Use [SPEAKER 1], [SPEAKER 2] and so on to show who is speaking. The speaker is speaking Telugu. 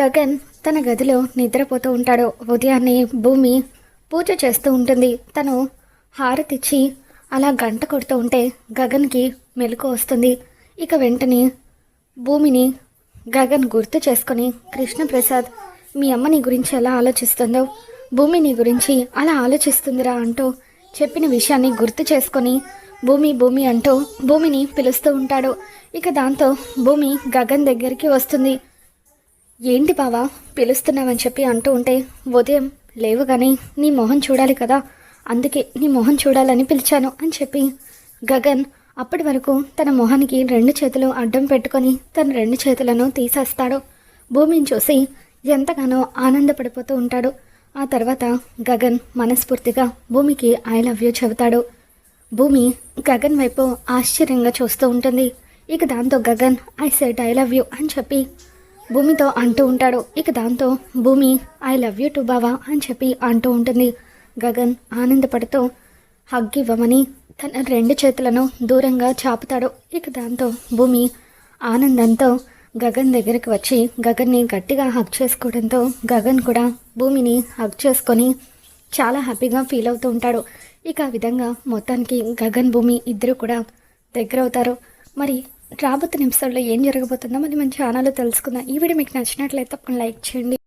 [SPEAKER 1] గగన్ తన గదిలో నిద్రపోతూ ఉంటాడు. ఉదయాన్నే భూమి పూజ చేస్తూ ఉంటుంది. తను హారతిచ్చి అలా గంట కొడుతూ ఉంటే గగన్కి మెలకు వస్తుంది. ఇక వెంటనే భూమిని గగన్ గుర్తు చేసుకొని కృష్ణప్రసాద్ మీ అమ్మ నీ గురించి ఎలా ఆలోచిస్తుందో? భూమి నీ గురించి అలా ఆలోచిస్తుందిరా అంటూ చెప్పిన విషయాన్ని గుర్తు చేసుకొని భూమి భూమి అంటూ భూమిని పిలుస్తూ ఉంటాడు. ఇక దాంతో భూమి గగన్ దగ్గరికి వస్తుంది. ఏంటి బావా? పిలుస్తున్నావని చెప్పి అంటూ ఉంటే ఉదయం లేవు కానీ నీ మొహం చూడాలి కదా. అందుకే నీ మొహం చూడాలని పిలిచాను అని చెప్పి గగన్ అప్పటి వరకు తన మొహానికి రెండు చేతులు అడ్డం పెట్టుకొని తన రెండు చేతులను తీసేస్తాడు. భూమిని చూసి ఎంతగానో ఆనందపడిపోతూ ఉంటాడు. ఆ తర్వాత గగన్ మనస్ఫూర్తిగా భూమికి ఐ లవ్ యూ చెబుతాడు. భూమి గగన్ వైపు ఆశ్చర్యంగా చూస్తూ ఉంటుంది. ఇక దాంతో Gagan I said I love you అని చెప్పి భూమితో అంటూ ఉంటాడు. ఇక దాంతో భూమి ఐ లవ్ యూ టు బావా అని చెప్పి అంటూ ఉంటుంది. గగన్ ఆనందపడుతూ హగ్ ఇవ్వమని తన రెండు చేతులను దూరంగా చాపుతాడు. ఇక దాంతో భూమి ఆనందంతో గగన్ దగ్గరికి వచ్చి గగన్ని గట్టిగా హగ్ చేసుకోవడంతో గగన్ కూడా భూమిని హగ్ చేసుకొని చాలా హ్యాపీగా ఫీల్ అవుతూ ఉంటాడు. ఇక ఆ విధంగా మొత్తానికి గగన్ భూమి ఇద్దరు కూడా దగ్గర అవుతారు మరి రాబోతున్న నిమిషాల్లో ఏం జరగబోతుందో మరి మన ఛానల్లో తెలుసుకుందాం. ఈ వీడియో మీకు నచ్చినట్లయితే తప్పకుండా లైక్ చేయండి.